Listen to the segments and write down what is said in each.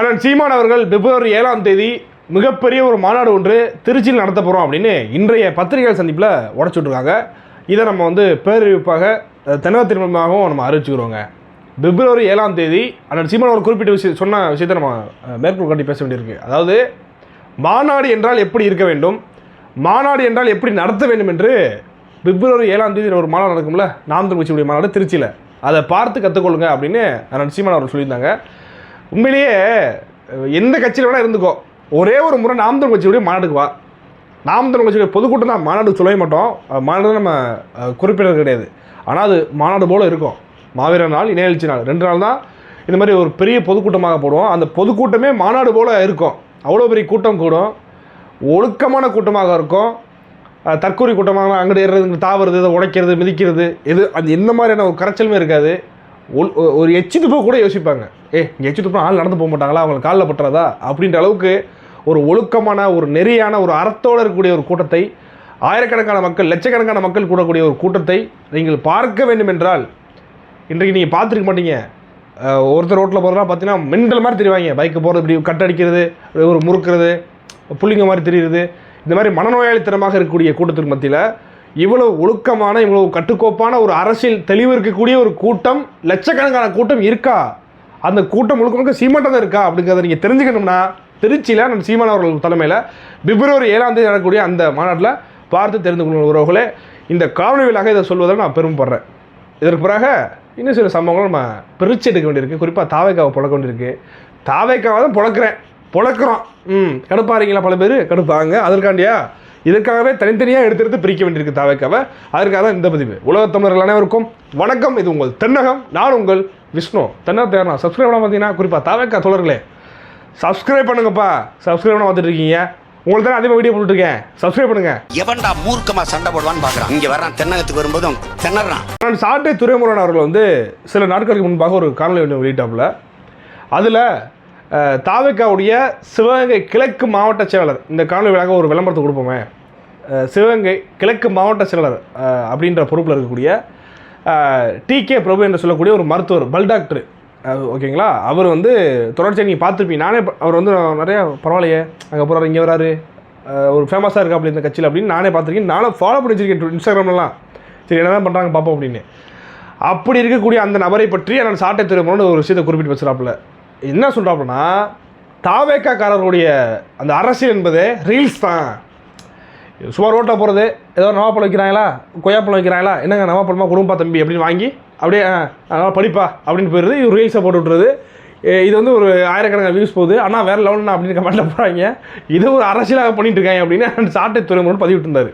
அண்ணன் சீமான் அவர்கள் பிப்ரவரி ஏழாம் தேதி மிகப்பெரிய ஒரு மாநாடு ஒன்று திருச்சியில் நடத்த போகிறோம் அப்படின்னு இன்றைய பத்திரிகை சந்திப்பில் உடச்சுட்ருக்காங்க. இதை நம்ம வந்து பேரறிவிப்பாக அஹ், மூலமாகவும் நம்ம அறிவிச்சுக்கிறோங்க. பிப்ரவரி ஏழாம் தேதி அண்ணன் சீமான் ஒரு குறிப்பிட்ட விஷயம் சொன்ன விஷயத்தை நம்ம மேற்கொள் காட்டி பேச வேண்டியிருக்கு. அதாவது மாநாடு என்றால் எப்படி இருக்க வேண்டும்? மாநாடு என்றால் எப்படி நடத்த வேண்டும் என்று பிப்ரவரி ஏழாம் தேதி ஒரு மாநாடு நடக்கும்ல? நாம் தமிழ் கட்சியுடைய மாநாடு திருச்சியில். அதை பார்த்து கற்றுக்கொள்ளுங்க அப்படின்னு அண்ணன் சீமான் அவர் சொல்லியிருந்தாங்க. உண்மையிலேயே எந்த கட்சியில் வேணால் இருந்துக்கோ. ஒரே ஒரு முறை நாம் தமிழ் கட்சியுடைய மாநாடுக்கு வா. நாம் தமிழ் கட்சியுடைய பொதுக்கூட்டம் தான். மாநாடு சொல்லவே மாட்டோம். மாநாடு நம்ம அஹ், குறிப்பிடறது கிடையாது. ஆனால் அது மாநாடு போல் இருக்கும். மாவீரர் நாள் இணையெழுச்சி நாள். ரெண்டு நாள் தான் இந்த மாதிரி ஒரு பெரிய பொதுக்கூட்டமாக போடுவோம். அந்த பொதுக்கூட்டமே மாநாடு போல் இருக்கும். அவ்வளோ பெரிய கூட்டம் கூடும். ஒழுக்கமான கூட்டமாக இருக்கும். தற்கொலை கூட்டமாக அங்கிட்டு ஏறுறது தாவறது தாவுறது இதை உடைக்கிறது மிதிக்கிறது எது அது எந்த மாதிரியான ஒரு கரைச்சலுமே இருக்காது. ஒரு எச்சு துப்பை கூட யோசிப்பாங்க. ஏ இங்கே துப்புனா ஆள் நடந்து போக மாட்டாங்களா? அவங்களுக்கு காலில் பட்டுறதா? அப்படின்ற அளவுக்கு ஒரு ஒழுக்கமான ஒரு நெறியான ஒரு அறத்தோடு இருக்கக்கூடிய ஒரு கூட்டத்தை ஆயிரக்கணக்கான மக்கள் லட்சக்கணக்கான மக்கள் கூடக்கூடிய ஒரு கூட்டத்தை நீங்கள் பார்க்க வேண்டும் என்றால் இன்றைக்கு நீங்கள் பார்த்துருக்க மாட்டீங்க. ஒருத்தர் ரோட்டில் போகிறதா பார்த்தீங்கன்னா மெண்டல் மாதிரி தெரிவாங்க. பைக்கு போகிறது இப்படி கட் அடிக்கிறது ஒரு முறுக்கிறது புள்ளிங்க மாதிரி தெரியுது. இந்த மாதிரி மனநோயாளித்தனமாக இருக்கக்கூடிய கூட்டத்திற்கு மத்தியில் இவ்வளவு ஒழுக்கமான இவ்வளவு கட்டுக்கோப்பான ஒரு அரசியல் தெளிவு இருக்கக்கூடிய ஒரு கூட்டம் லட்சக்கணக்கான கூட்டம் இருக்கா? அந்த கூட்டம் முழுக்க முழுக்க சீமாட்டம் தான் இருக்கா? அப்படிங்கிறத நீங்கள் தெரிஞ்சுக்கணும்னா திருச்சியில் நம்ம சீமான் அவர்கள் தலைமையில் பிப்ரவரி ஏழாம் தேதி நடக்கக்கூடிய அந்த மாநாட்டில் பார்த்து தெரிந்து கொள்ளும் உறவுகளே. இந்த காணொலி விழாக இதை சொல்வதில் நான் பெருமைப்படுறேன். இதற்கு பிறகு இன்னும் சில சம்பவங்கள் நம்ம பிரித்து எடுக்க வேண்டியிருக்கு. குறிப்பாக தாவைக்காவை புழக்க வேண்டியிருக்கு. தாவைக்காவை தான் புழக்கிறேன். புழக்கிறோம். ம் கடுப்பாருங்களா பல பேர் கடுப்பாங்க. அதற்காண்டியா இதற்காகவே தனித்தனியாக எடுத்து எடுத்து பிரிக்க வேண்டியிருக்கு தாவைக்காவை அதற்காக தான் இந்த பதிவு. உலகத் தமிழர்கள் அனைவருக்கும் வணக்கம். இது உங்கள் தென்னகம். நான் உங்கள் விஷ்ணு. தென்னகம் தேர்னா சப்ஸ்கிரைப் பண்ண பார்த்தீங்கன்னா குறிப்பாக தாவைக்கா தோழர்களே சப்ஸ்கிரைப் பண்ணுங்கப்பா. சப்ஸ்கிரைப் பண்ண பார்த்துட்டு இருக்கீங்க. உங்களுக்கு தான் அதிகமாக வீடியோ போட்டுருக்கேன் சப்ஸ்கிரைப் பண்ணுங்கள் எவன்டா மூர்க்கமா சண்டை போடுவான்னு பாக்குறான். இங்க வர்றான் தென்னகத்துக்கு வரும்போதும் திணறான். நான் சாட்டை துரைமுருகன் அவர்கள் வந்து சில நாட்களுக்கு முன்பாக ஒரு காணொலி வெளியிட்டாப்புல. அதில் தாவேக்காவுடைய சிவகங்கை கிழக்கு மாவட்ட செயலாளர் இந்த காணொலி விழாக ஒரு விளம்பரத்தை கொடுப்போமே. சிவகங்கை கிழக்கு மாவட்ட செயலாளர் அப்படின்ற பொறுப்பில் இருக்கக்கூடிய டி கே பிரபு என்று சொல்லக்கூடிய ஒரு மருத்துவர் பல் டாக்டர். ஓகேங்களா? அவர் வந்து தொடர்ச்சியாக நீங்கள் பார்த்துருப்பீங்க. நானே அவர் வந்து நிறையா பரவாயில்லையே அங்கே போகிறார் இங்கே வராரு ஒரு ஃபேமஸாக இருக்கா அப்படி இந்த கட்சியில் அப்படின்னு நானே பார்த்துருக்கேன். நானும் ஃபாலோ பண்ணி வச்சிருக்கேன் இன்ஸ்டாகிராம்லாம் சரி என்ன தான் பண்ணுறாங்க பார்ப்போம் அப்படின்னு. அப்படி இருக்கக்கூடிய அந்த நபரை பற்றி நான் சாட்டை திரும்பணும்னு ஒரு விஷயத்தை குறிப்பிட்டு வச்சுறாப்புல என்ன சொல்கிறாப்புனா தாவேக்காக்காரர்களுடைய அந்த அரசியல் என்பது ரீல்ஸ் தான். சும்மா ரோட்டில் போகிறது ஏதோ நவாப்பழம் வைக்கிறாங்களா கொய்யாப்பழம் வைக்கிறாங்களா என்னங்க நவாப்பழமா குடும்பா தம்பி அப்படின்னு வாங்கி அப்படியே ஆ, படிப்பா அப்படின்னு போயிடுது. இது ரீல்ஸை போட்டு விட்டுறது இது வந்து ஒரு ஆயிரக்கணக்கான வியூஸ் போகுது. ஆனால் வேறு லெவல்னா அப்படின்னு கமெண்ட்டில் போகிறாங்க இது ஒரு அரசியலாக பண்ணிட்டு இருக்காங்க அப்படின்னு சாட்டை துறைமுறை பதிவிட்டிருந்தார்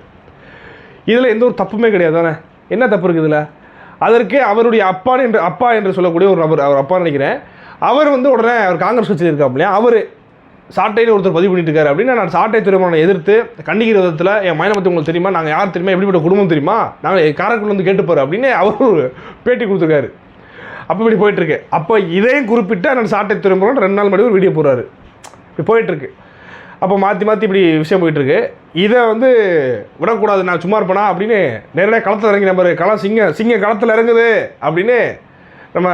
இதில் எந்த ஒரு தப்புமே கிடையாது தானே? என்ன தப்பு இருக்குது இதில்? அதற்கு அவருடைய அப்பா என்று அப்பா என்று சொல்லக்கூடிய ஒரு நபர் அவர் அப்பா நினைக்கிறேன். அவர் வந்து உடனே அவர் காங்கிரஸ் கட்சியில் இருக்காப்லையா அவர் சாட்டையில் ஒருத்தர் பதிவு பண்ணிட்டு இருக்காரு. அப்படின்னா நான் சாட்டை திருமணம் எதிர்த்து கண்டிக்கிற விதத்தில் என் மயனை பற்றி உங்களுக்கு தெரியுமா? நாங்கள் யார் தெரியுமா? எப்படிப்பட்ட குடும்பம் தெரியுமா? நாங்கள் காரைக்குள்ள வந்து கேட்டுப்பார் அப்படின்னு அவர் ஒரு பேட்டி கொடுத்துருக்காரு. அப்போ இப்படி போயிட்டுருக்கு அப்போ இதையும் குறிப்பிட்டு நான் சாட்டை திருமணம் ரெண்டு நாள் முன்னாடி ஒரு வீடியோ போடுறாரு. இப்படி போயிட்டுருக்கு அப்போ மாற்றி மாற்றி இப்படி விஷயம் போயிட்டுருக்கு இதை வந்து விடக்கூடாது நான் சும்மா இருப்பேனா அப்படின்னு நேரடியாக களத்தில் இறங்கி நம்பர் களம் சிங்க சிங்க களத்தில் இறங்குது அப்படின்னு நம்ம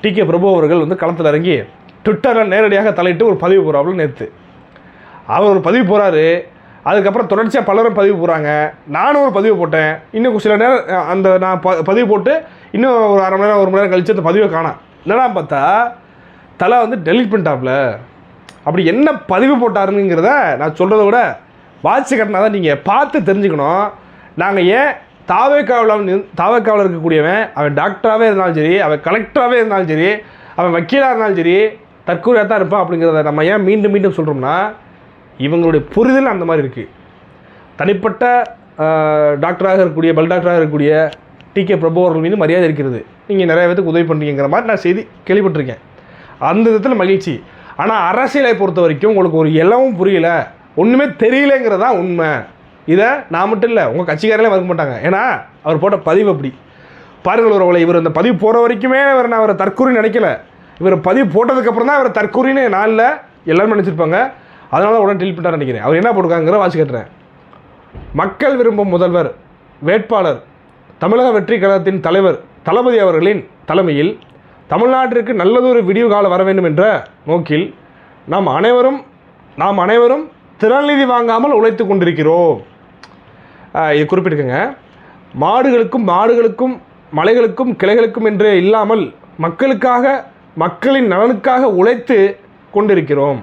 டி கே பிரபு அவர்கள் வந்து களத்தில் இறங்கி ட்விட்டரில் நேரடியாக தலையிட்டு ஒரு பதிவு போகிறாப்புல நேற்று அவர் ஒரு பதிவு போகிறாரு அதுக்கப்புறம் தொடர்ச்சியாக பலரும் பதிவு போகிறாங்க நானும் ஒரு பதிவு போட்டேன். இன்னும் சில நேரம் அந்த நான் ப பதிவு போட்டு இன்னும் ஒரு அரை மணி நேரம் ஒரு மணி நேரம் கழித்து அந்த பதிவை காணோம் என்னடா பார்த்தா தலை வந்து டெலிட் பண்ணிட்டாப்புல அப்படி என்ன பதிவு போட்டாருங்கிறத நான் சொல்கிறத விட வாட்சி கட்டினா தான் நீங்கள் பார்த்து தெரிஞ்சுக்கணும். நாங்கள் ஏன் தாவேக்காவில் தாவேக்காவில் இருக்கக்கூடியவன் அவன் டாக்டராகவே இருந்தாலும் சரி அவன் கலெக்டராகவே இருந்தாலும் சரி அவன் வக்கீலாக இருந்தாலும் சரி தற்கூரியாக தான் இருப்பான் அப்படிங்கிறத நம்ம ஏன் மீண்டும் மீண்டும் சொல்கிறோம்னா இவங்களுடைய புரிதல் அந்த மாதிரி இருக்குது தனிப்பட்ட டாக்டராக இருக்கக்கூடிய பல் டாக்டராக இருக்கக்கூடிய டி கே பிரபு அவர்கள் மீது மரியாதை இருக்கிறது. நீங்கள் நிறைய பேத்துக்கு உதவி பண்ணுறீங்கிற மாதிரி நான் செய்தி கேள்விப்பட்டிருக்கேன். அந்த விதத்தில் மகிழ்ச்சி. ஆனால் அரசியலை பொறுத்த வரைக்கும் உங்களுக்கு ஒரு இலவும் புரியல. ஒன்றுமே தெரியலங்கிறதான் உண்மை. இதை நான் மட்டும் இல்லை உங்கள் கட்சிக்காரங்களே மறுக்க மாட்டாங்க. ஏன்னா அவர் போட்ட பதிவு அப்படி. பாருங்கள் ஒருவங்களை இவர் அந்த பதிவு போகிற வரைக்குமே இவர் நான் அவரை தற்கூரி நினைக்கல. இவர் பதிவு போட்டதுக்கப்புறம் தான் அவர் தற்கூரின்னு நாளில் எல்லோரும் நினச்சிருப்பாங்க. அதனால உடனே டெலிட் பண்ணார் நினைக்கிறேன். அவர் என்ன போட்டிருக்காங்கிற வாசி கட்டுறேன். மக்கள் விரும்பும் முதல்வர் வேட்பாளர் தமிழக வெற்றி கழகத்தின் தலைவர் தளபதி அவர்களின் தலைமையில் தமிழ்நாட்டிற்கு நல்லதொரு விடிவு காலம் வர வேண்டும் என்ற நோக்கில் நாம் அனைவரும் நாம் அனைவரும் திறநிதி வாங்காமல் உழைத்து கொண்டிருக்கிறோம். இது குறிப்பிட்டுக்கங்க மாடுகளுக்கும் மாடுகளுக்கும் மலைகளுக்கும் கிளைகளுக்கும் என்று இல்லாமல் மக்களுக்காக மக்களின் நலனுக்காக உழைத்து கொண்டிருக்கிறோம்.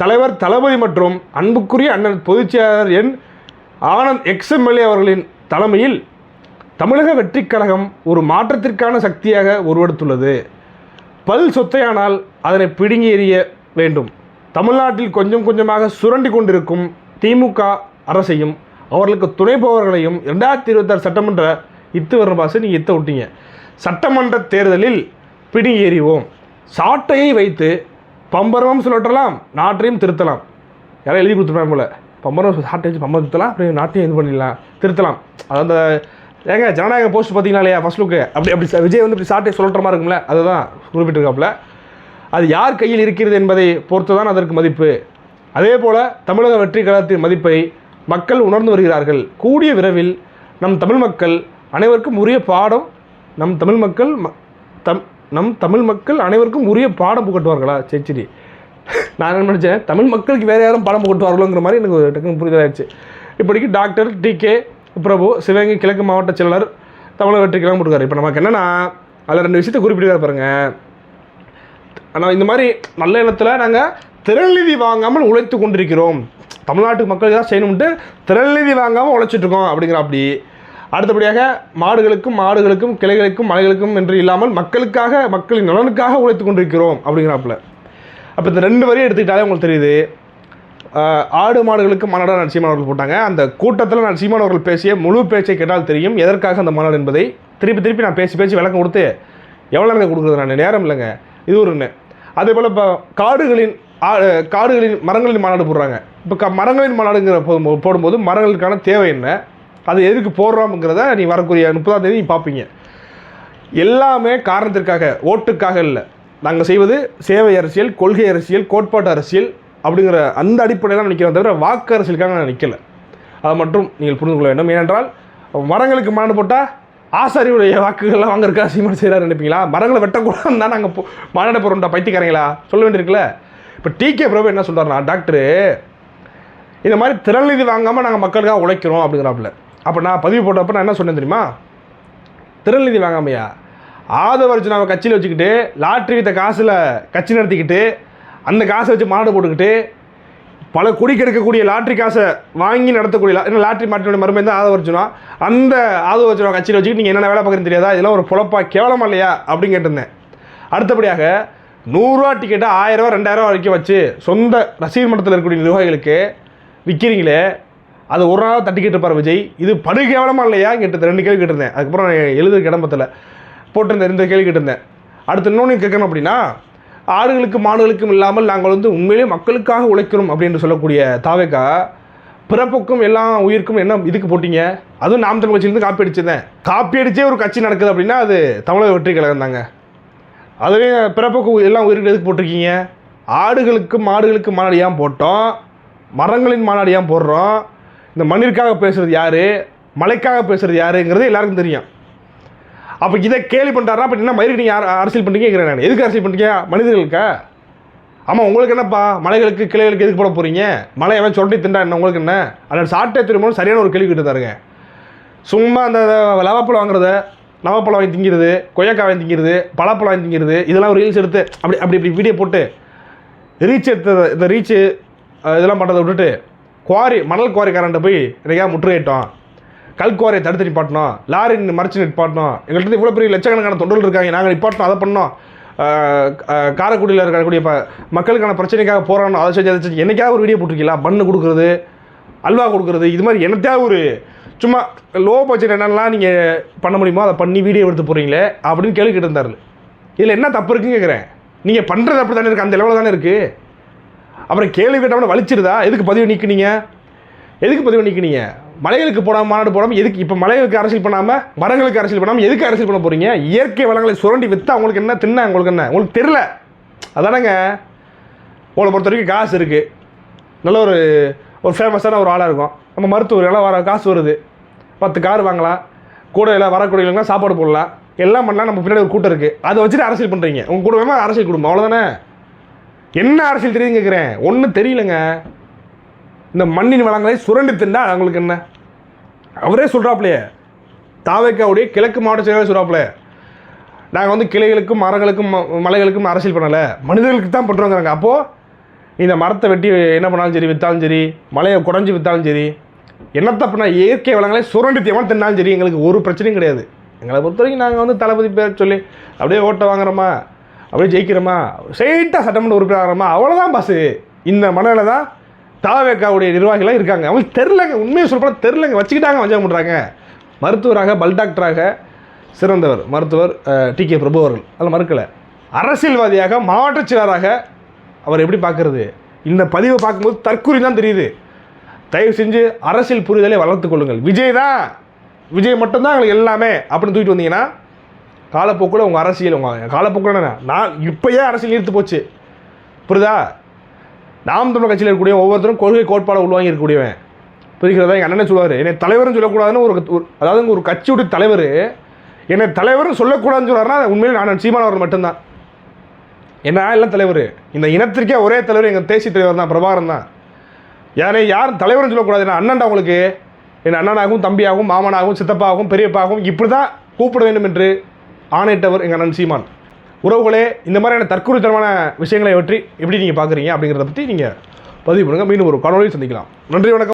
தலைவர் தளபதி மற்றும் அன்புக்குரிய அண்ணன் பொதுச்செயலாளர் என் ஆனந்த் எக்ஸ்எம்எல்ஏ அவர்களின் தலைமையில் தமிழக வெற்றிக் கழகம் ஒரு மாற்றத்திற்கான சக்தியாக உருவெடுத்துள்ளது. பல் சொத்தையானால் அதனை பிடுங்கி எறிய வேண்டும். தமிழ்நாட்டில் கொஞ்சம் கொஞ்சமாக சுரண்டி கொண்டிருக்கும் திமுக அரசையும் அவர்களுக்கு துணை போவர்களையும் ரெண்டாயிரத்தி இருபத்தாறு சட்டமன்ற இத்து வர்ற பாசு நீங்கள் இத்த விட்டீங்க. சட்டமன்ற தேர்தலில் பிடி ஏறிவோம் சாட்டையை வைத்து பம்பரமும் சுழற்றலாம் நாட்டையும் திருத்தலாம். யாரும் எழுதி கொடுத்துருப்பாங்க போல. பம்பரம் சாட்டை வச்சு பம்பரம் திருத்தலாம் அப்படி நாட்டையும் இது பண்ணிடலாம் திருத்தலாம். அது அந்த ஏங்க ஜனநாயக போஸ்ட் பார்த்தீங்களா இல்லையா ஃபஸ்ட் லுக்கு அப்படி அப்படி விஜய் வந்து இப்படி சாட்டை சுழற்ற மாதிரி இருக்கும்ல அதுதான் குறிப்பிட்டிருக்காப்புல. அது யார் கையில் இருக்கிறது என்பதை பொறுத்து தான் அதற்கு மதிப்பு. அதே போல் தமிழக வெற்றி கழகத்தின் மதிப்பை மக்கள் உணர்ந்து வருகிறார்கள். கூடிய விரைவில் நம் தமிழ் மக்கள் அனைவருக்கும் உரிய பாடம் நம் தமிழ் மக்கள் ம- தம் நம் தமிழ் மக்கள் அனைவருக்கும் உரிய பாடம் புகட்டுவார்களா? சரி சரி. நான் என்ன நினச்சேன்? தமிழ் மக்களுக்கு வேறு யாரும் பாடம் புகட்டுவார்களோங்கிற மாதிரி எனக்கு ஒரு டக்குனு புரிதலாயிடுச்சு இப்படிக்கு doctor T K Prabhu Sivaganga கிழக்கு மாவட்ட செயலர் தமிழக வெற்றி கிழங்கு போட்டுருக்காரு இப்போ நமக்கு என்னென்னா அதில் ரெண்டு விஷயத்தை குறிப்பிட்டு பாருங்கள் ஆனால் இந்த மாதிரி நல்ல எண்ணத்தில் நாங்கள் திறநிதி வாங்காமல் உழைத்து கொண்டிருக்கிறோம். தமிழ்நாட்டு மக்களுக்கு தான் செய்யணும்ட்டு திறநிதி வாங்காமல் உழைச்சிட்ருக்கோம் அப்படிங்கிற அப்படி. அடுத்தபடியாக மாடுகளுக்கும் மாடுகளுக்கும் கிளைகளுக்கும் மலைகளுக்கும் என்று இல்லாமல் மக்களுக்காக மக்களின் நலனுக்காக உழைத்து கொண்டிருக்கிறோம் அப்படிங்கிறாப்புல. அப்போ இந்த ரெண்டு வரையும் எடுத்துக்கிட்டாலே உங்களுக்கு தெரியுது. ஆடு மாடுகளுக்கு மாநாடாக நரசிம்மன் அவர்கள் போட்டாங்க. அந்த கூட்டத்தில் நரசிம்மன் அவர்கள் பேசிய முழு பேச்சை கேட்டால் தெரியும். எதற்காக அந்த மாநாடு என்பதை திருப்பி திருப்பி நான் பேசி பேசி விளக்கம் கொடுத்து எவ்வளோ நேரம் கொடுக்குறது நான்? நேரம் இல்லைங்க. இது ஒரு அதே போல் இப்போ காடுகளின் காடுகளின் மரங்களின் மாநாடு போடுறாங்க. இப்போ க மரங்களின் மாநாடுங்கிற போதும் போடும்போது மரங்களுக்கான தேவை என்ன? அது எதுக்கு போடுறோம்ங்கிறத நீ வரக்கூடிய முப்பதாம் தேதி நீ பார்ப்பீங்க எல்லாமே காரணத்திற்காக ஓட்டுக்காக இல்லை. நாங்கள் செய்வது சேவை அரசியல் கொள்கை அரசியல் கோட்பாட்டு அரசியல் அப்படிங்கிற அந்த அடிப்படையில் தான் நிற்கிறோம் தவிர வாக்கு அரசியலுக்காக நான் நிற்கலை அதை மட்டும் நீங்கள் புரிந்து கொள்ள வேண்டும். ஏனென்றால் மரங்களுக்கு மாநாடு போட்டால் ஆசாரியுடைய வாக்குகள்லாம் வாங்குறக்கா சீமான் செய்கிறாரு நினைப்பீங்களா? மரங்களை வெட்டக்கூடாதுன்னு தான் நாங்கள் மாநாடு போகிறோம்டா பைத்தியக்காரங்களா? சொல்ல வேண்டியிருக்குல்ல இப்போ டிகே பிரபு என்ன சொல்கிறாருன்னா டாக்டரு இந்த மாதிரி திறன்நிதி வாங்காமல் நாங்கள் மக்களுக்காக உழைக்கிறோம் அப்படிங்கிறாப்புல. அப்போ நான் பதிவு போட்டப்போ நான் என்ன சொன்னேன் தெரியுமா? திறநிதி வாங்காமையா? ஆதவர்ஜுனாவை கட்சியில் வச்சுக்கிட்டு லாட்ரி வித்த காசில் கட்சி நடத்திக்கிட்டு அந்த காசை வச்சு மாநாடு போட்டுக்கிட்டு பல குடி கெடுக்கக்கூடிய லாட்ரி காசை வாங்கி நடத்தக்கூடிய லா- ஏன்னா லாட்ரி மாட்டினுடைய மருமை தான் ஆதவர்ஜுனா அந்த ஆதவர்ஜுனா கட்சியில் வச்சுக்கிட்டு நீங்கள் என்னென்ன வேலை பார்க்குறீங்க தெரியாதா? இதெல்லாம் ஒரு பொழப்பா கேவலமா இல்லையா? அப்படின்னு கேட்டிருந்தேன். அடுத்தபடியாக நூறுரூவா டிக்கெட்டை ஆயிரரூவா ரெண்டாயிரரூவா வரைக்கும் வச்சு சொந்த ரசிகர் மட்டத்தில் இருக்கக்கூடிய நிர்வாகிகளுக்கு விற்கிறீங்களே அது ஒரு நாள் தட்டிக்கிட்டு இருப்பார் விஜய். இது படு கேவலமாக இல்லையா? கேட்டு ரெண்டு கேள்வி கேட்டிருந்தேன். அதுக்கப்புறம் நான் எழுத கிடம்பத்தில் போட்டிருந்தேன் ரெண்டு கேள்வி கேட்டிருந்தேன். அடுத்து இன்னொன்று கேட்கணும் அப்படின்னா ஆடுகளுக்கும் மாடுகளுக்கும் இல்லாமல் நாங்கள் வந்து உண்மையிலேயே மக்களுக்காக உழைக்கிறோம் அப்படின்னு சொல்லக்கூடிய தாவேக்கா பிறப்புக்கும் எல்லா உயிருக்கும் என்ன இதுக்கு போட்டீங்க? அதுவும் நாம் தமிழ் கட்சியிலேருந்து காப்பி அடிச்சிருந்தேன் காப்பி அடித்தே ஒரு கட்சி நடக்குது அப்படின்னா அது தமிழக வெற்றி கழகம் தாங்க அதுவே பிறப்புக்கு எல்லாம் உயிர்கள் எதுக்கு போட்டிருக்கீங்க? ஆடுகளுக்கு மாடுகளுக்கு மாநாடியாக போட்டோம்? மரங்களின் மாநாடியாக போடுறோம்? இந்த மண்ணிற்காக பேசுகிறது யார்? மலைக்காக பேசுகிறது யாருங்கிறது எல்லாருக்கும் தெரியும். அப்போ இதை கேள்வி பண்ணுறாருனா அப்போ என்ன மயிருக்கு நீங்கள் யார் அரசியல் பண்ணுறீங்க நான். எதுக்கு அரசியல் பண்ணுறீங்க மனிதர்களுக்கா? ஆமாம் உங்களுக்கு என்னப்பா? மலைகளுக்கு கிளைகளுக்கு எதுக்கு போட போகிறீங்க மலை எவன் சொல்லி திண்டா என்ன? உங்களுக்கு என்ன? அதில் சாட்டை திரும்பவும் சரியான ஒரு கேள்வி கேட்டுதாருங்க. சும்மா அந்த லவாப்பில் வாங்குறத நவப்பழம் வாங்கி திங்கிறது கொய்யாக்காய் வாங்கி திங்கிறது பழப்பழம் வாங்கி திங்கிறது இதெல்லாம் ரீல்ஸ் எடுத்து அப்படி அப்படி இப்படி வீடியோ போட்டு ரீச் எடுத்த இந்த ரீச்சு இதெல்லாம் பண்ணுறதை விட்டுட்டு குவாரி மணல் குவாரிக்காரன்ட்ட போய் எனக்கா முற்றுகையிட்டோம். கல் குவாரியை தடுத்து நிப்பாட்டணும். லாரி மறைச்சு நிப்பாட்டணும். எங்கள்கிட்ட இவ்வளோ பெரிய லட்சக்கணக்கான தொண்டர்கள் இருக்காங்க. நாங்கள் நிப்பாட்டணும் அதை பண்ணோம் காரைக்குடியில் இருக்கக்கூடிய ப மக்களுக்கான பிரச்சனைக்காக போராடணும் அதை செஞ்சு அதை செஞ்சு. என்றைக்காவது ஒரு வீடியோ போட்டிருக்கீங்களா? பண்ணு கொடுக்குறது அல்வா கொடுக்குறது இது மாதிரி என்னத்தையாவது ஒரு சும்மா லோ பட்ஜெட் என்னென்னலாம் நீங்கள் பண்ண முடியுமோ அதை பண்ணி வீடியோ எடுத்து போகிறீங்களே அப்படின்னு கேள்வி இருந்தார் இதில் என்ன தப்பு இருக்குன்னு கேட்குறேன் நீங்கள் பண்ணுறது அப்படி தானே இருக்குது அந்த லெவலில் தானே இருக்குது அப்புறம் கேள்வி கேட்டவன வலிச்சிருதா? எதுக்கு பதிவு நீக்குனீங்க? எதுக்கு பதிவு நீக்குனீங்க? மலைகளுக்கு போடாமல் மாநாடு போடாமல் எதுக்கு இப்போ மலைகளுக்கு அரசியல் பண்ணாமல் மரங்களுக்கு அரசியல் பண்ணாமல் எதுக்கு அரசியல் பண்ண போகிறீங்க இயற்கை வளங்களை சுரண்டி விற்று அவங்களுக்கு என்ன தின்ன உங்களுக்கு என்ன? உங்களுக்கு தெரில அதானங்க. உங்களை பொறுத்த வரைக்கும் காசு இருக்குது நல்ல ஒரு ஒரு ஃபேமஸான ஒரு ஆளாக இருக்கும். நம்ம மருத்துவர் எல்லாம் வர காசு வருது. பத்து கார் வாங்கலாம் கூட எல்லாம் வரக்கூடியவங்களாம் சாப்பாடு போடலாம் எல்லாம் பண்ணலாம் நம்ம பின்னாடி ஒரு கூட்டம் இருக்குது அதை வச்சுட்டு அரசியல் பண்ணுறீங்க உங்கள் குடும்பமாக அரசியல் குடும்பம் அவ்வளோதானே என்ன அரசியல் தெரியுதுன்னு கேட்குறேன் ஒன்றும் தெரியலங்க. இந்த மண்ணின் வளங்களை சுரண்டி தின்னா அவங்களுக்கு என்ன? அவரே சொல்கிறாப்லையே தாவேக்காவுடைய கிழக்கு மாவட்ட செயலாளர் சொல்கிறாப்ல நாங்கள் வந்து கிளைகளுக்கும் மரங்களுக்கும் ம- மலைகளுக்கும் அரசியல் பண்ணலை. மனிதர்களுக்கு தான் பண்ணுறோங்கிறாங்க அப்போது இந்த மரத்தை வெட்டி என்ன பண்ணாலும் சரி விற்றாலும் சரி மலையை குறைஞ்சி விற்றாலும் சரி என்னத்தை பண்ண இயற்கை வளங்களை சுரண்டி தேவை தின்னாலும் சரி எங்களுக்கு ஒரு பிரச்சனையும் கிடையாது. எங்களை பொறுத்த வரைக்கும் நாங்கள் வந்து தளபதி பேர் சொல்லி அப்படியே ஓட்டை வாங்குறோமா அப்படியே ஜெயிக்கிறோமா ஸ்ட்ரெயிட்டாக சட்டமன்ற உறுப்பினர் ஆகிறோமா அவ்வளோதான் பாசு இந்த மனநில தான் தாவேக்காவுடைய நிர்வாகிகளாக இருக்காங்க. அவங்களுக்கு தெரிலங்க உண்மையை சொல்லப்போனால் தெரிலங்க வச்சுக்கிட்டாங்க வஞ்சம் பண்ணுறாங்க மருத்துவராக பல் டாக்டராக சிறந்தவர் மருத்துவர் டி கே பிரபு அவர்கள். அதில் மறுக்கலை. அரசியல்வாதியாக மாவட்ட செயலராக அவர் எப்படி பார்க்குறது? இந்த பதிவை பார்க்கும்போது தற்கூரி தான் தெரியுது. தயவு செஞ்சு அரசியல் புரிதலை வளர்த்து கொள்ளுங்கள். விஜய் தான். விஜய் மட்டும்தான் எங்களுக்கு எல்லாமே. அப்படின்னு தூக்கிட்டு வந்தீங்கன்னா காலப்போக்கில் உங்கள் அரசியல் உங்கள் காலப்போக்கில் நான் இப்போயே அரசியல் ஈர்த்து போச்சு. புரியுதா? நாம் தமிழ் கட்சியில் இருக்கக்கூடிய ஒவ்வொருத்தரும் கொள்கை கோட்பாடு உள்வாங்கி இருக்கக்கூடியவன் புரிகிறதா? எங்கள் அண்ணனே சொல்லுவார் என்னை தலைவர்னு சொல்லக்கூடாதுன்னு ஒரு அதாவது ஒரு கட்சியுடைய தலைவர் என்னை தலைவர்னு சொல்லக்கூடாதுன்னு சொல்கிறாருன்னா உண்மையிலே நான் சீமானவர் மட்டும்தான். என்ன எல்லாம் தலைவர்? இந்த இனத்திற்கே ஒரே தலைவர் எங்கள் தேசிய தலைவர் தான் பிரபாகரன் தான். யாரை யாரும் தலைவர்னு சொல்லக்கூடாது நான் அண்ணன்டா உங்களுக்கு. என் அண்ணனாகவும் தம்பியாகவும் மாமனாகவும் சித்தப்பாகவும் பெரியப்பாகவும் இப்படி தான் கூப்பிட வேண்டும் என்று ஆணையிட்டவர் எங்கள் அண்ணன் சீமான். உறவுகளே இந்த மாதிரியான தற்கொலைத்தனமான விஷயங்களை பற்றி எப்படி நீங்கள் பார்க்குறீங்க அப்படிங்கிறத பற்றி நீங்கள் பதிவு பண்ணுங்கள் மீண்டும் ஒரு காணொலியில் சந்திக்கலாம். நன்றி வணக்கம்.